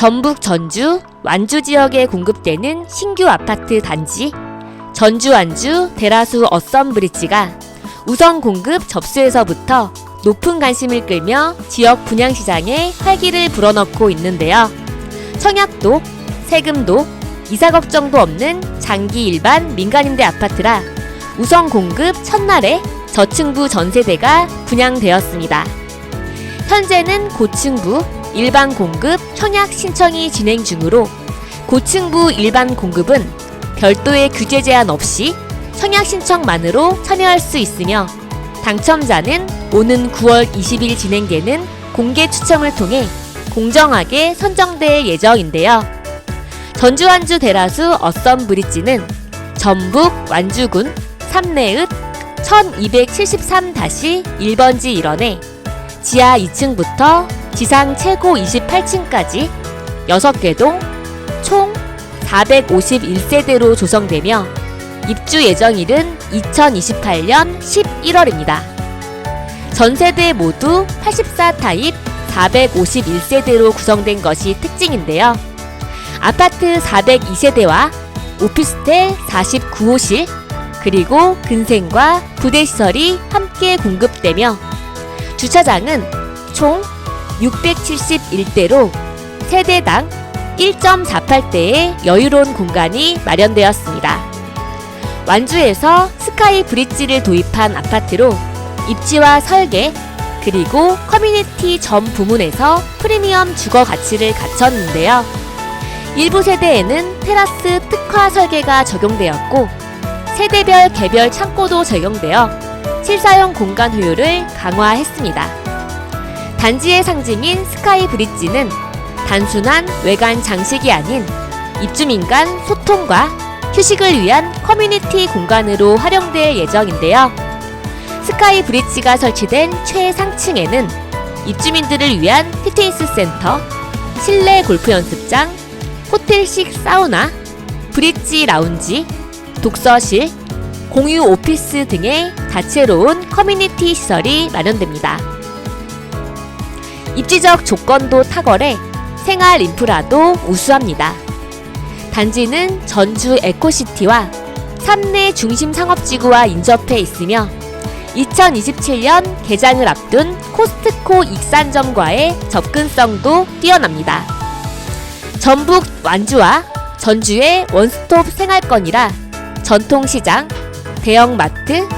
전북 전주 완주 지역에 공급되는 신규 아파트 단지 전주 완주 대라수 어썸 브릿지가 우선 공급 접수에서부터 높은 관심을 끌며 지역 분양 시장에 활기를 불어넣고 있는데요. 청약도, 세금도, 이사 걱정도 없는 장기 일반 민간임대 아파트라 우선 공급 첫날에 저층부 전세대가 분양되었습니다. 현재는 고층부 일반 공급 청약 신청이 진행 중으로 고층부 일반 공급은 별도의 규제 제한 없이 청약 신청만으로 참여할 수 있으며 당첨자는 오는 9월 20일 진행되는 공개 추첨을 통해 공정하게 선정될 예정인데요. 전주 완주 대라수 어썸 브릿지는 전북 완주군 삼내읍 1273-1번지 일원에 지하 2층부터 지상 최고 28층까지 6개 동 총 451세대로 조성되며 입주 예정일은 2028년 11월입니다. 전 세대 모두 84 타입 451세대로 구성된 것이 특징인데요. 아파트 402세대와 오피스텔 49호실 그리고 근생과 부대시설이 함께 공급되며 주차장은 총 671대로 세대당 1.48대의 여유로운 공간이 마련되었습니다. 완주에서 스카이 브릿지를 도입한 아파트로 입지와 설계 그리고 커뮤니티 전 부문에서 프리미엄 주거 가치를 갖췄는데요. 일부 세대에는 테라스 특화 설계가 적용되었고 세대별 개별 창고도 적용되어 실사용 공간 효율을 강화했습니다. 단지의 상징인 스카이 브릿지는 단순한 외관 장식이 아닌 입주민 간 소통과 휴식을 위한 커뮤니티 공간으로 활용될 예정인데요. 스카이 브릿지가 설치된 최상층에는 입주민들을 위한 피트니스 센터, 실내 골프 연습장, 호텔식 사우나, 브릿지 라운지, 독서실, 공유 오피스 등의 다채로운 커뮤니티 시설이 마련됩니다. 입지적 조건도 탁월해 생활 인프라도 우수합니다. 단지는 전주 에코시티와 삼내 중심 상업지구와 인접해 있으며 2027년 개장을 앞둔 코스트코 익산점과의 접근성도 뛰어납니다. 전북 완주와 전주의 원스톱 생활권이라 전통시장, 대형마트,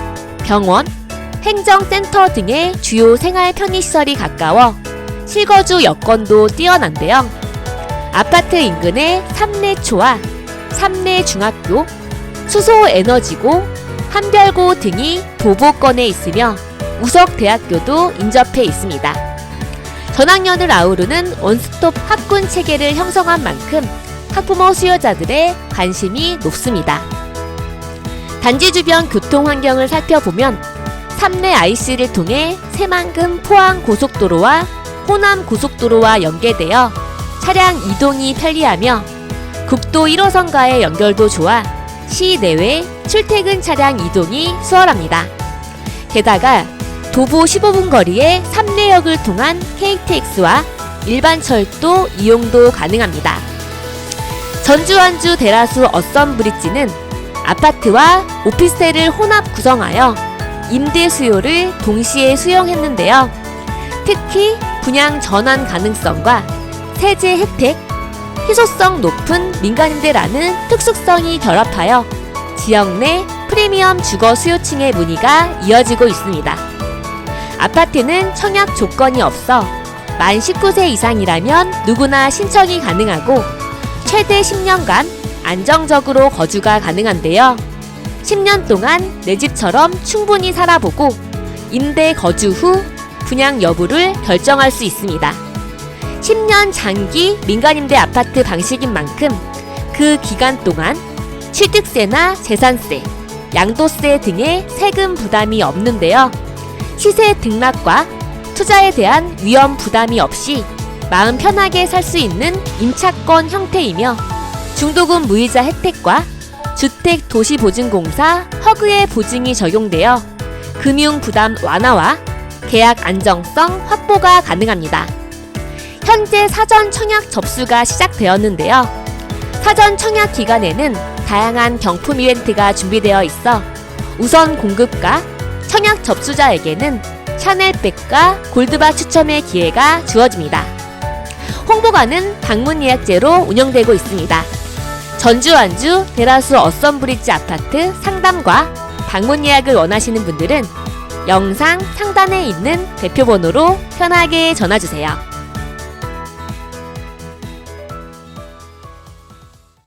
병원, 행정센터 등의 주요 생활 편의시설이 가까워 실거주 여건도 뛰어난데요. 아파트 인근에 삼내초와 삼내중학교, 수소에너지고, 한별고 등이 도보권에 있으며 우석대학교도 인접해 있습니다. 전학년을 아우르는 원스톱 학군 체계를 형성한 만큼 학부모 수요자들의 관심이 높습니다. 단지 주변 교통 환경을 살펴보면 삼내 IC를 통해 새만금 포항 고속도로와 호남 고속도로와 연계되어 차량 이동이 편리하며 국도 1호선과의 연결도 좋아 시내외 출퇴근 차량 이동이 수월합니다. 게다가 도보 15분 거리에 삼내역을 통한 KTX와 일반 철도 이용도 가능합니다. 전주 완주 대라수 어썸 브릿지는 아파트와 오피스텔을 혼합 구성하여 임대 수요를 동시에 수용했는데요. 특히 분양 전환 가능성과 세제 혜택, 희소성 높은 민간임대라는 특수성이 결합하여 지역 내 프리미엄 주거 수요층의 문의가 이어지고 있습니다. 아파트는 청약 조건이 없어 만 19세 이상이라면 누구나 신청이 가능하고 최대 10년간 안정적으로 거주가 가능한데요. 10년 동안 내 집처럼 충분히 살아보고 임대 거주 후 분양 여부를 결정할 수 있습니다. 10년 장기 민간임대 아파트 방식인 만큼 그 기간 동안 취득세나 재산세, 양도세 등의 세금 부담이 없는데요. 시세 등락과 투자에 대한 위험 부담이 없이 마음 편하게 살 수 있는 임차권 형태이며 중도금 무이자 혜택과 주택 도시보증공사 허그의 보증이 적용되어 금융 부담 완화와 계약 안정성 확보가 가능합니다. 현재 사전 청약 접수가 시작되었는데요. 사전 청약 기간에는 다양한 경품 이벤트가 준비되어 있어 우선 공급과 청약 접수자에게는 샤넬백과 골드바 추첨의 기회가 주어집니다. 홍보관은 방문 예약제로 운영되고 있습니다. 전주 완주 대라수 어썸브리지 아파트 상담과 방문 예약을 원하시는 분들은 영상 상단에 있는 대표 번호로 편하게 전화주세요.